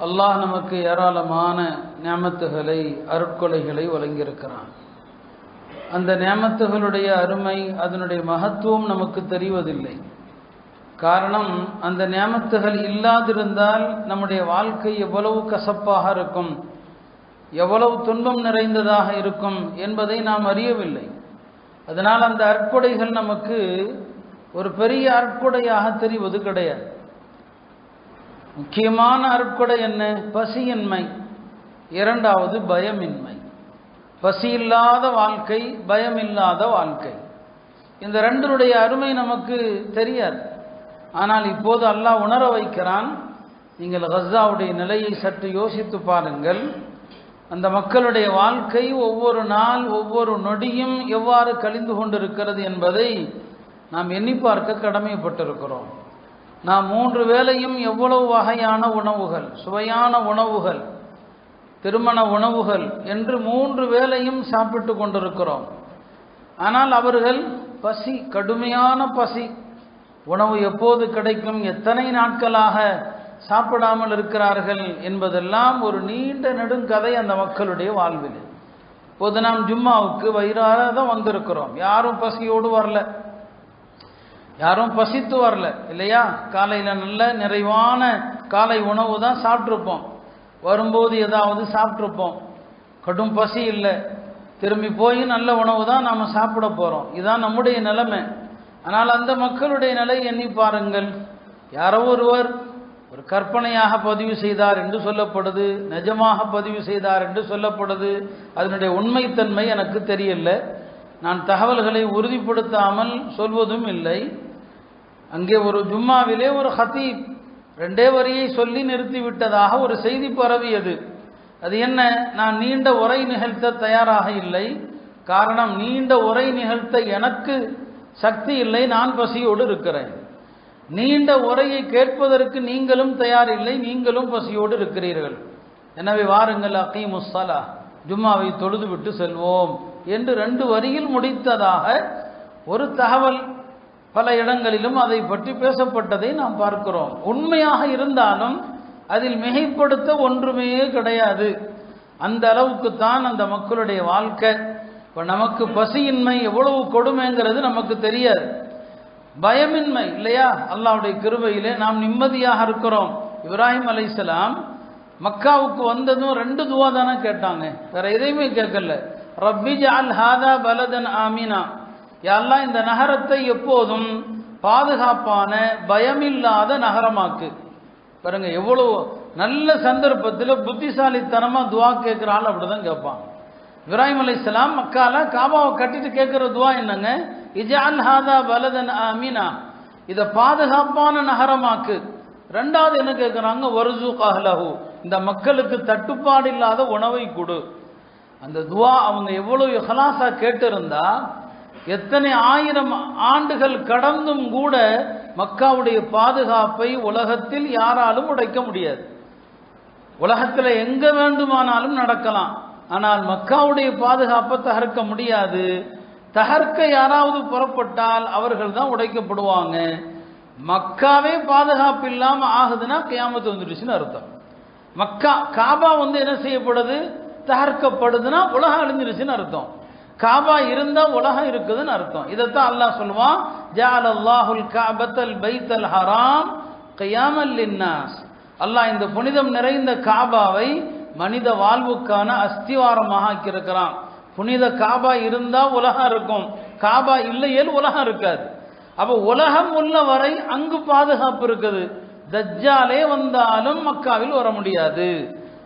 அல்லாஹ் நமக்கு ஏராளமான நியமத்துகளை அருட்கொலைகளை வழங்கியிருக்கிறான். அந்த நியமத்துகளுடைய அருமை அதனுடைய மகத்துவம் நமக்கு தெரிவதில்லை. காரணம் அந்த நியமத்துகள் இல்லாதிருந்தால் நம்முடைய வாழ்க்கை எவ்வளவு கசப்பாக இருக்கும் எவ்வளவு துன்பம் நிறைந்ததாக இருக்கும் என்பதை நாம் அறியவில்லை. அதனால் அந்த அற்புடைகள் நமக்கு ஒரு பெரிய அற்புடையாக தெரிவது கிடையாது. முக்கியமான அருட்கொடை என்ன? பசியின்மை. இரண்டாவது பயமின்மை. பசி இல்லாத வாழ்க்கை பயமில்லாத வாழ்க்கை. இந்த ரெண்டருடைய அருமை நமக்கு தெரியாது. ஆனால் இப்போது அல்லாஹ் உணர வைக்கிறான் நீங்கள் கஸ்ஸாவுடைய நிலையை சற்று யோசித்து பாருங்கள். அந்த மக்களுடைய வாழ்க்கை ஒவ்வொரு நாள் ஒவ்வொரு நொடியும் எவ்வாறு கழிந்து கொண்டிருக்கிறது என்பதை நாம் எண்ணி பார்க்க கடமைப்பட்டிருக்கிறோம். நாம் மூன்று வேளையும் எவ்வளவு வகையான உணவுகள் சுவையான உணவுகள் திருமண உணவுகள் என்று மூன்று வேளையும் சாப்பிட்டு கொண்டிருக்கிறோம். ஆனால் அவர்கள் பசி கடுமையான பசி உணவு எப்போது கிடைக்கும் எத்தனை நாட்களாக சாப்பிடாமல் இருக்கிறார்கள் என்பதெல்லாம் ஒரு நீண்ட நெடுங்கதை அந்த மக்களுடைய வாழ்வில். இப்போது நாம் ஜும்மாவுக்கு வயிறார தான் வந்திருக்கிறோம். யாரும் பசியோடு வரல. யாரும் பசித்து வரல இல்லையா? காலையில் நல்ல நிறைவான காலை உணவு தான் சாப்பிட்ருப்போம் வரும்போது ஏதாவது சாப்பிட்ருப்போம் கடும் பசி இல்லை. திரும்பி போய் நல்ல உணவு தான் நாம் சாப்பிட போகிறோம் இதுதான் நம்முடைய நிலைமை. ஆனால் அந்த மக்களுடைய நிலை எண்ணி பாருங்கள். யாரோ ஒருவர் ஒரு கற்பனையாக பதிவு செய்தார் என்று சொல்லப்படுது நிஜமாக பதிவு செய்தார் என்று சொல்லப்படுது. அதனுடைய உண்மைத்தன்மை எனக்கு தெரியல. நான் தகவல்களை உறுதிப்படுத்தாமல் சொல்வதும் இல்லை. அங்கே ஒரு ஜும்மாவிலே ஒரு ஹத்தீப் ரெண்டே வரியை சொல்லி நிறுத்திவிட்டதாக ஒரு செய்தி பரவியது. அது என்ன? நான் நீண்ட உரை நிகழ்த்த தயாராக இல்லை. காரணம் நீண்ட உரை நிகழ்த்த எனக்கு சக்தி இல்லை. நான் பசியோடு இருக்கிறேன். நீண்ட உரையை கேட்பதற்கு நீங்களும் தயார் இல்லை. நீங்களும் பசியோடு இருக்கிறீர்கள். எனவே வாருங்கள் அகீமுஸ்ஸலா ஜும்மாவை தொழுதுவிட்டு செல்வோம் என்று ரெண்டு வரியில் முடித்ததாக ஒரு தகவல் பல இடங்களிலும் அதை பற்றி பேசப்பட்டதை நாம் பார்க்கிறோம். உண்மையாக இருந்தாலும் அதில் மிகைப்படுத்த ஒன்றுமே கிடையாது. அந்த அளவுக்கு தான் அந்த மக்களுடைய வாழ்க்கை. இப்போ நமக்கு பசியின்மை எவ்வளவு கொடுமைங்கிறது நமக்கு தெரியாது. பயமின்மை இல்லையா? அல்லாவுடைய கிருபையிலே நாம் நிம்மதியாக இருக்கிறோம். இப்ராஹிம் அலைசலாம் மக்காவுக்கு வந்ததும் ரெண்டு துவா தானே கேட்டாங்க. வேற எதையுமே கேட்கல. ரப்பி ஜால் ஹாதா பலதன் ஆமீனா. யாரெல்லாம் இந்த நகரத்தை எப்போதும் பாதுகாப்பான பயமில்லாத நகரமாக்கு. பாருங்க எவ்வளவு நல்ல சந்தர்ப்பத்தில் புத்திசாலித்தனமாக துவா கேட்குற ஆள் அப்படிதான் கேட்பான். இப்ராஹிம் அலி இஸ்லாம் மக்கால காபாவை கட்டிட்டு கேட்குற துவா என்னங்க? இஜால் ஹாதா பலதன் அமீனா இதை பாதுகாப்பான நகரமாக்கு. ரெண்டாவது என்ன கேட்குறாங்க வருசு கஹ்லஹு இந்த மக்களுக்கு தட்டுப்பாடு இல்லாத உணவை கொடு. அந்த துவா அவங்க எவ்வளவு இஹலாசா கேட்டிருந்தா எத்தனை ஆயிரம் ஆண்டுகள் கடந்தும் கூட மக்காவுடைய பாதுகாப்பை உலகத்தில் யாராலும் உடைக்க முடியாது. உலகத்தில் எங்க வேண்டுமானாலும் நடக்கலாம். ஆனால் மக்காவுடைய பாதுகாப்பை தகர்க்க முடியாது. தகர்க்க யாராவது புறப்பட்டால் அவர்கள் தான் உடைக்கப்படுவாங்க. மக்காவே பாதுகாப்பு இல்லாம ஆகுதுன்னா கியாமத்து வந்துடுச்சுன்னு அர்த்தம். மக்கா காபா வந்து என்ன செய்யப்படுது? தகர்க்கப்படுதுன்னா உலகம் அழிஞ்சிருச்சுன்னு அர்த்தம். காபா இருந்தா உலகம் இருக்குதுன்னு அர்த்தம். இதைத்தான் அல்லாஹ் சொல்லுவான் ஜால் அல்லாஹுல் காபத்தல் பைத்தல் ஹராம் கையாமல் லின்னாஸ். அல்லாஹ் இந்த புனிதம் நிறைந்த காபாவை மனித வாழ்வுக்கான அஸ்திவாரமாக ஆக்கியிருக்கிறான். புனித காபா இருந்தா உலகம் இருக்கும். காபா இல்லையேல் உலகம் இருக்காது. அப்போ உலகம் உள்ள வரை அங்கு பாதுகாப்பு இருக்குது. தஜ்ஜாலே வந்தாலும் மக்காவில் வர முடியாது.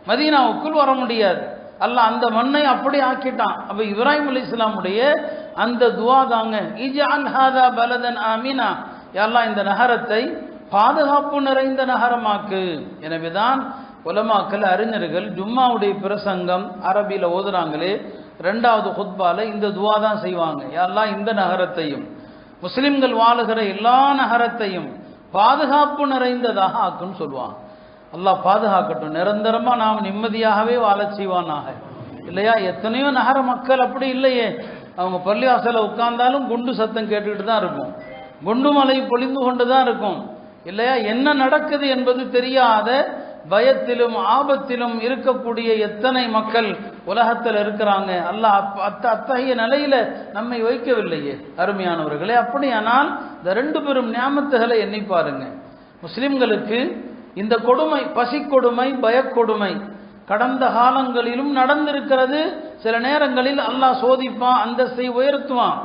மதீனாவுக்குள் வர முடியாது. அல்ல அந்த மண்ணை அப்படி ஆக்கிட்டான். அப்ப இப்ராஹிம் அலி இஸ்லாமுடைய அந்த துவா தாங்க இஜான் ஹாதா பலதன் அமீனா எல்லாம் இந்த நகரத்தை பாதுகாப்பு நிறைந்த நகரமாக்கு. எனவேதான் உலமாக்கல் அறிஞர்கள் ஜும்மாவுடைய பிரசங்கம் அரபியில் ஓதுறாங்களே ரெண்டாவது ஹுத்பால இந்த துவா தான் செய்வாங்க. எல்லாம் இந்த நகரத்தையும் முஸ்லிம்கள் வாழுகிற எல்லா நகரத்தையும் பாதுகாப்பு நிறைந்ததாக ஆக்குன்னு சொல்லுவாங்க. அல்லாஹ் பாதுகாக்கட்டும். நிரந்தரமாக நாம் நிம்மதியாகவே வாழ செய்வானாக. இல்லையா? எத்தனையோ நகர மக்கள் அப்படி இல்லையே. அவங்க பள்ளிவாசலில் உட்கார்ந்தாலும் குண்டு சத்தம் கேட்டுக்கிட்டு தான் இருக்கும். குண்டு மலை பொழிந்து கொண்டு தான் இருக்கும். இல்லையா? என்ன நடக்குது என்பது தெரியாத பயத்திலும் ஆபத்திலும் இருக்கக்கூடிய எத்தனை மக்கள் உலகத்தில் இருக்கிறாங்க. அல்லாஹ் அத்த அத்தகைய நிலையில நம்மை வைக்கவில்லையே. அருமையானவர்களே அப்படியானால் இந்த ரெண்டு பெரும் ஞாபகத்துகளை எண்ணி பாருங்க. முஸ்லிம்களுக்கு இந்த கொடுமை பசிக்கொடுமை பயக்கொடுமை கடந்த காலங்களிலும் நடந்திருக்கிறது. சில நேரங்களில் அல்லாஹ் சோதிப்பான் அந்தஸ்தை உயர்த்துவான்.